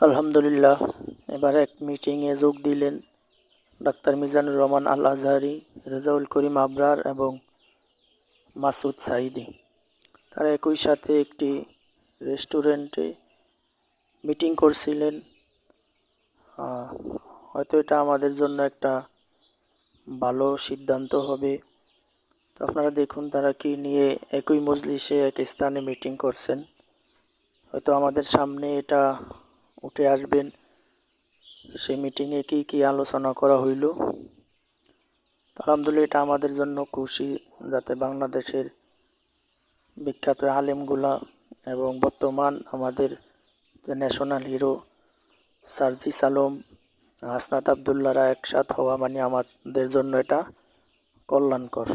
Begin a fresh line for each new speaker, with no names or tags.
আলহামদুলিল্লাহ, এবার এক মিটিংয়ে যোগ দিলেন ডাক্তার মিজানুর রহমান আল আজহারি রেজাউল করিম আবরার এবং মাসুদ সাইদি তারা একই সাথে একটি রেস্টুরেন্টে মিটিং করছিলেন। হয়তো এটা আমাদের জন্য একটা ভালো সিদ্ধান্ত হবে। তো আপনারা দেখুন তারা কি নিয়ে একই মজলিসে এক স্থানে মিটিং করছেন। হয়তো আমাদের সামনে এটা উঠে আসবেন। সেই মিটিংয়ে কি কি আলোচনা করা হইল? আলহামদুলিল্লাহ এটা আমাদের জন্য খুশি যাতে বাংলাদেশের বিখ্যাত আলেমগুলা এবং বর্তমান আমাদের যে ন্যাশনাল হিরো সার্জিস আলম হাসনাত আবদুল্লারা একসাথ হওয়া মানে আমাদের জন্য এটা কল্যাণকর।